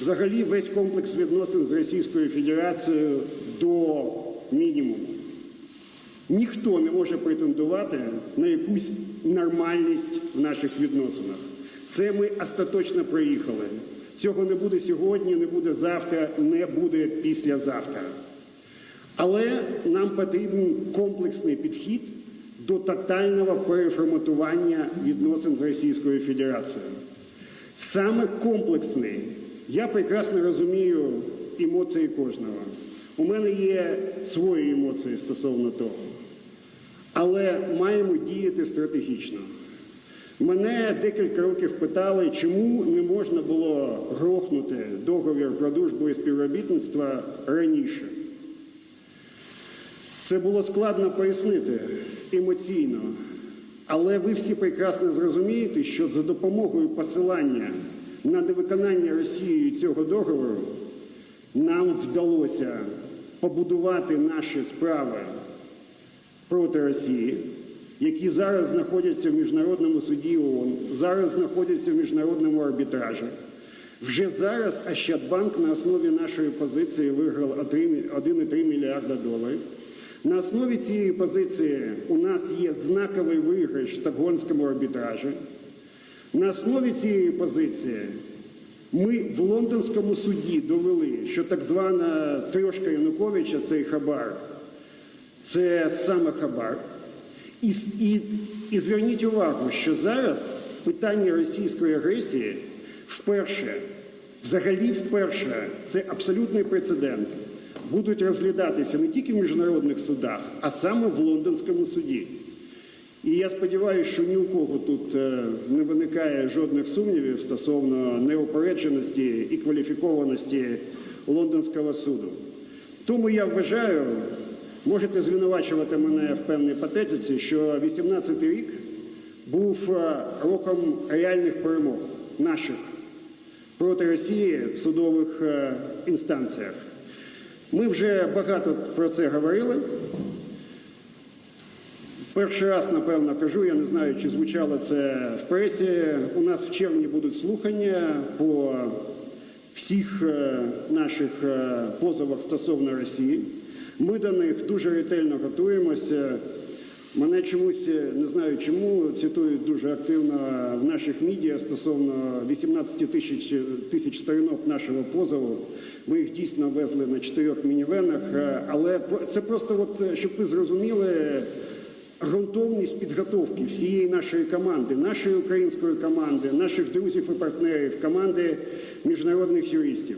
взагалі весь комплекс відносин з Російською Федерацією до мінімуму. Ніхто не може претендувати на якусь нормальність в наших відносинах. Це ми остаточно проїхали. Цього не буде сьогодні, не буде завтра, не буде післязавтра. Але нам потрібен комплексний підхід до тотального переформатування відносин з Російською Федерацією. Саме комплексний. Я прекрасно розумію емоції кожного. У мене є свої емоції стосовно того. Але маємо діяти стратегічно. Мене декілька років питали, чому не можна було грохнути договір про дружбу і співробітництва раніше. Це було складно пояснити емоційно, але ви всі прекрасно зрозумієте, що за допомогою посилання на невиконання Росією цього договору нам вдалося побудувати наші справи проти Росії, які зараз знаходяться в міжнародному суді ООН, зараз знаходяться в міжнародному арбітражі. Вже зараз Ощадбанк на основі нашої позиції виграв 1,3 мільярда доларів. На основі цієї позиції у нас є знаковий виграш в Стокгольмському арбітражі. На основі цієї позиції ми в лондонському суді довели, що так звана трьошка Януковича, цей хабар, це саме хабар. І, і, і зверніть увагу, що зараз питання російської агресії вперше, взагалі вперше, це абсолютний прецедент, будуть розглядатися не тільки в міжнародних судах, а саме в лондонському суді. І я сподіваюся, що ні у кого тут е, не виникає жодних сумнівів стосовно неупередженості і кваліфікованості лондонського суду. Тому я вважаю, можете звинувачувати мене в певній патетиці, що 18-й рік був е, роком реальних перемог наших проти Росії в судових е, інстанціях. Ми вже багато про це говорили. Перший раз, напевно, кажу, я не знаю, чи звучало це в пресі. У нас в червні будуть слухання по всіх е, наших е, позовах стосовно Росії. Ми до них дуже ретельно готуємося. Мене чомусь не знаю чому цитують дуже активно в наших медіа стосовно 18 тисяч тисяч сторінок нашого позову. Ми їх дійсно везли на чотирьох мінівенах, е, але це просто, от, щоб ви зрозуміли ґрунтовність підготовки всієї нашої команди, нашої української команди, наших друзів і партнерів, команди міжнародних юристів.